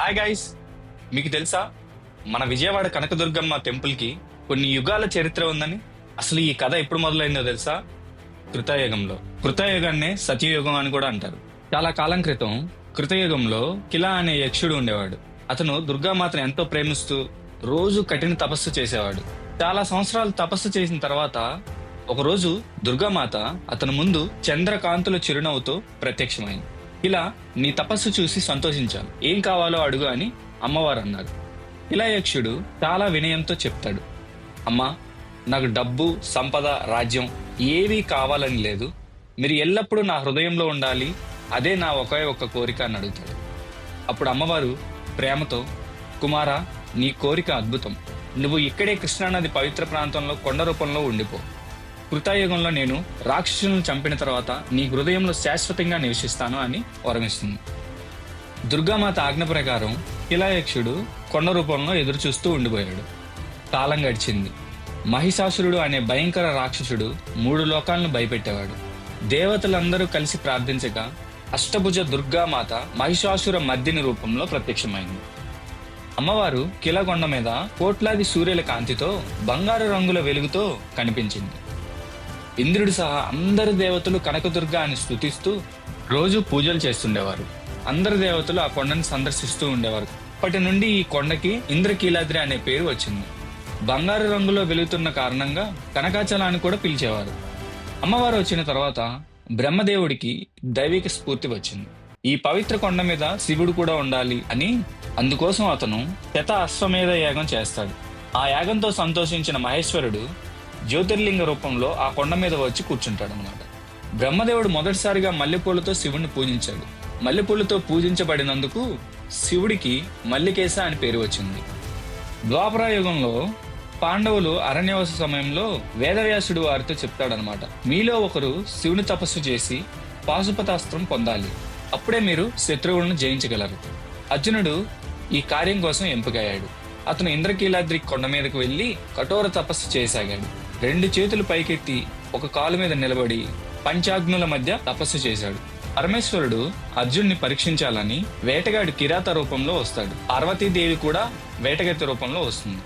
Hi guys మీకు తెలుసా? మన విజయవాడ కనకదుర్గమ్మ టెంపుల్కి కొన్ని యుగాల చరిత్ర ఉందని. అసలు ఈ కథ ఎప్పుడు మొదలైందో తెలుసా? కృతయుగంలో. కృతయుగాన్నే సత్యయుగం అని కూడా అంటారు. చాలా కాలం క్రితం కృతయుగంలో కిలా అనే యక్షుడు ఉండేవాడు. అతను దుర్గామాతను ఎంతో ప్రేమిస్తూ రోజు కఠిన తపస్సు చేసేవాడు. చాలా సంవత్సరాలు తపస్సు చేసిన తర్వాత ఒకరోజు దుర్గామాత అతని ముందు చంద్రకాంతుల చిరునవ్వుతో ప్రత్యక్షమైంది. ఇలా నీ తపస్సు చూసి సంతోషించాను. ఏం కావాలో అడుగు అని అమ్మవారు అన్నారు ఇలా యక్షుడు చాలా వినయంతో చెప్తాడు. అమ్మా నాకు డబ్బు సంపద రాజ్యం ఏవీ కావాలని లేదు. మీరు ఎల్లప్పుడూ నా హృదయంలో ఉండాలి. అదే నా ఒకే ఒక్క కోరిక అని అడుగుతాడు. అప్పుడు అమ్మవారు ప్రేమతో కుమారా నీ కోరిక అద్భుతం. నువ్వు ఇక్కడే కృష్ణానది పవిత్ర ప్రాంతంలో కొండ రూపంలో ఉండిపో. కృతాయుగంలో నేను రాక్షసులను చంపిన తర్వాత నీ హృదయంలో శాశ్వతంగా నివసిస్తాను అని వరమిస్తుంది. దుర్గామాత ఆజ్ఞ ప్రకారం కిలాయక్షుడు కొండ రూపంలో ఎదురు చూస్తూ ఉండిపోయాడు. కాలం గడిచింది. మహిషాసురుడు అనే భయంకర రాక్షసుడు మూడు లోకాలను భయపెట్టేవాడు. దేవతలందరూ కలిసి ప్రార్థించగా అష్టభుజ దుర్గామాత మహిషాసుర మద్దిని రూపంలో ప్రత్యక్షమైంది. అమ్మవారు కిలగొండ మీద కోట్లాది సూర్యుల కాంతితో బంగారు రంగుల వెలుగుతో కనిపించింది. ఇంద్రుడు సహా అందరు దేవతలు కనకదుర్గ అని స్థుతిస్తూ రోజు పూజలు చేస్తుండేవారు. అందరు దేవతలు ఆ కొండను సందర్శిస్తూ ఉండేవారు. అప్పటి నుండి ఈ కొండకి ఇంద్రకీలాద్రి అనే పేరు వచ్చింది. బంగారు రంగులో వెలుగుతున్న కారణంగా కనకాచలాన్ని కూడా పిలిచేవారు. అమ్మవారు వచ్చిన తర్వాత బ్రహ్మదేవుడికి దైవిక స్ఫూర్తి వచ్చింది. ఈ పవిత్ర కొండ మీద శివుడు కూడా ఉండాలి అని అందుకోసం అతను శత అశ్వమేధ యాగం చేస్తాడు. ఆ యాగంతో సంతోషించిన మహేశ్వరుడు జ్యోతిర్లింగ రూపంలో ఆ కొండ మీద వచ్చి కూర్చుంటాడు అనమాట బ్రహ్మదేవుడు మొదటిసారిగా మల్లెపూలతో శివుణ్ణి పూజించాడు. మల్లెపూలతో పూజించబడినందుకు శివుడికి మల్లికేశ అని పేరు వచ్చింది. ద్వాపర యుగంలో పాండవులు అరణ్యవాస సమయంలో వేదవ్యాసుడు వారితో చెప్తాడనమాట మీలో ఒకరు శివుని తపస్సు చేసి పాశుపతాస్త్రం పొందాలి. అప్పుడే మీరు శత్రువులను జయించగలరు. అర్జునుడు ఈ కార్యం కోసం ఎంపికయ్యాడు. అతను ఇంద్రకీలాద్రి కొండ మీదకు వెళ్ళి కఠోర తపస్సు చేయసాగాడు రెండు చేతులు పైకెత్తి ఒక కాలు మీద నిలబడి పంచాగ్నుల మధ్య తపస్సు చేశాడు. పరమేశ్వరుడు అర్జున్ని పరీక్షించాలని వేటగాడు కిరాత రూపంలో వస్తాడు. పార్వతీదేవి కూడా వేటగత్తి రూపంలో వస్తుంది.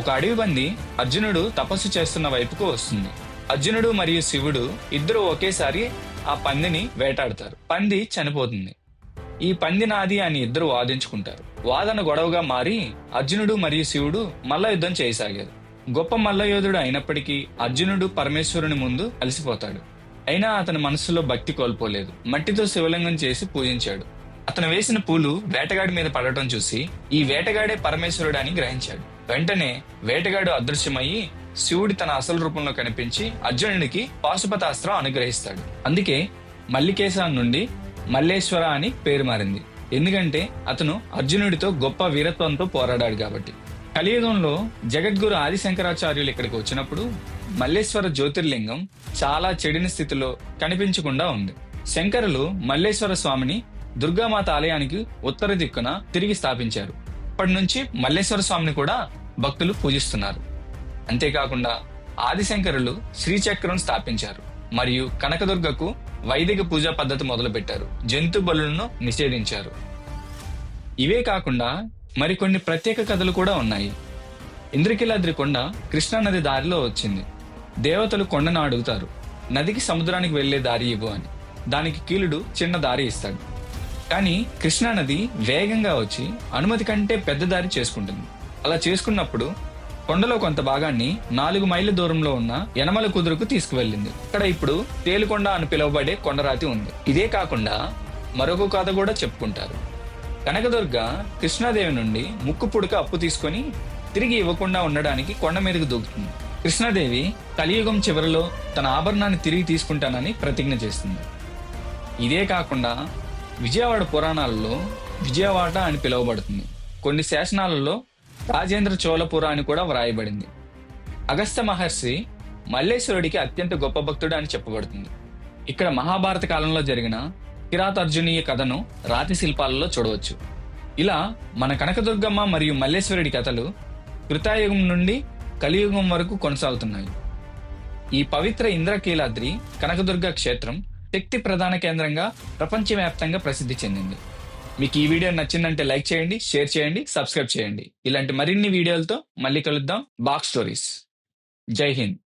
ఒక అడవి పంది అర్జునుడు తపస్సు చేస్తున్న వైపుకు వస్తుంది. అర్జునుడు మరియు శివుడు ఇద్దరు ఒకేసారి ఆ పందిని వేటాడతారు. పంది చనిపోతుంది. ఈ పంది నాది అని ఇద్దరు వాదించుకుంటారు. వాదన గొడవగా మారి అర్జునుడు మరియు శివుడు మల్ల యుద్ధం చేయసాగారు. గొప్ప మల్లయోధుడు అయినప్పటికీ అర్జునుడు పరమేశ్వరుని ముందు అలసిపోతాడు అయినా అతని మనసులో భక్తి కోల్పోలేదు. మట్టితో శివలింగం చేసి పూజించాడు. అతను వేసిన పూలు వేటగాడి మీద పడటం చూసి ఈ వేటగాడే పరమేశ్వరుడు అని గ్రహించాడు. వెంటనే వేటగాడు అదృశ్యమయ్యి శివుడి తన అసలు రూపంలో కనిపించి అర్జునుడికి పాశుపతాస్త్రం అనుగ్రహిస్తాడు. అందుకే మల్లికేశ నుండి మల్లేశ్వర అని పేరు మారింది. ఎందుకంటే అతను అర్జునుడితో గొప్ప వీరత్వంతో పోరాడాడు కాబట్టి. కలియుగంలో జగద్గురు ఆదిశంకరాచార్యులు ఇక్కడికి వచ్చినప్పుడు మల్లేశ్వర జ్యోతిర్లింగం చాలా చెడిన స్థితిలో కనిపించకుండా ఉంది. శంకరులు మల్లేశ్వర స్వామిని దుర్గామాత ఆలయానికి ఉత్తర దిక్కున తిరిగి స్థాపించారు. అప్పటి నుంచి మల్లేశ్వర స్వామిని కూడా భక్తులు పూజిస్తున్నారు. అంతేకాకుండా ఆదిశంకరులు శ్రీచక్రం స్థాపించారు మరియు కనకదుర్గకు వైదిక పూజా పద్ధతి మొదలుపెట్టారు. జంతు బలులను నిషేధించారు. ఇవే కాకుండా మరికొన్ని ప్రత్యేక కథలు కూడా ఉన్నాయి. ఇంద్రకీలాద్రి కొండ కృష్ణానది దారిలో వచ్చింది. దేవతలు కొండను అడుగుతారు. నదికి సముద్రానికి వెళ్ళే దారి ఇవ్వు అని. దానికి కీలుడు చిన్న దారి ఇస్తాడు. కానీ కృష్ణానది వేగంగా వచ్చి అనుమతి కంటే పెద్ద దారి చేసుకుంటుంది. అలా చేసుకున్నప్పుడు కొండలో కొంత భాగాన్ని నాలుగు మైళ్ళ దూరంలో ఉన్న యనమల కుదురుకు తీసుకువెళ్ళింది. ఇక్కడ ఇప్పుడు తేలుకొండ అని పిలువబడే కొండరాతి ఉంది. ఇదే కాకుండా మరొక కథ కూడా చెప్పుకుంటారు. కనకదుర్గ కృష్ణాదేవి నుండి ముక్కు పుడక అప్పు తీసుకొని తిరిగి ఇవ్వకుండా ఉండడానికి కొండ మీదకు దూకుతుంది. కృష్ణాదేవి కలియుగం చివరిలో తన ఆభరణాన్ని తిరిగి తీసుకుంటానని ప్రతిజ్ఞ చేస్తుంది. ఇదే కాకుండా విజయవాడ పురాణాలలో విజయవాడ అని పిలువబడుతుంది. కొన్ని శాసనాలలో రాజేంద్ర చోళపుర అని కూడా వ్రాయబడింది. అగస్త్య మహర్షి మల్లేశ్వరుడికి అత్యంత గొప్ప భక్తుడు అని చెప్పబడుతుంది. ఇక్కడ మహాభారత కాలంలో జరిగిన కిరాతార్జునీయ కథను రాతి శిల్పాలలో చూడవచ్చు. ఇలా మన కనకదుర్గమ్మ మరియు మల్లేశ్వరుడి కథలు కృతాయుగం నుండి కలియుగం వరకు కొనసాగుతున్నాయి. ఈ పవిత్ర ఇంద్రకీలాద్రి కనకదుర్గ క్షేత్రం శక్తి ప్రధాన కేంద్రంగా ప్రపంచవ్యాప్తంగా ప్రసిద్ధి చెందింది. మీకు ఈ వీడియో నచ్చిందంటే లైక్ చేయండి షేర్ చేయండి సబ్స్క్రైబ్ చేయండి. ఇలాంటి మరిన్ని వీడియోలతో మళ్ళీ కలుద్దాం బాక్ స్టోరీస్. జై హింద్.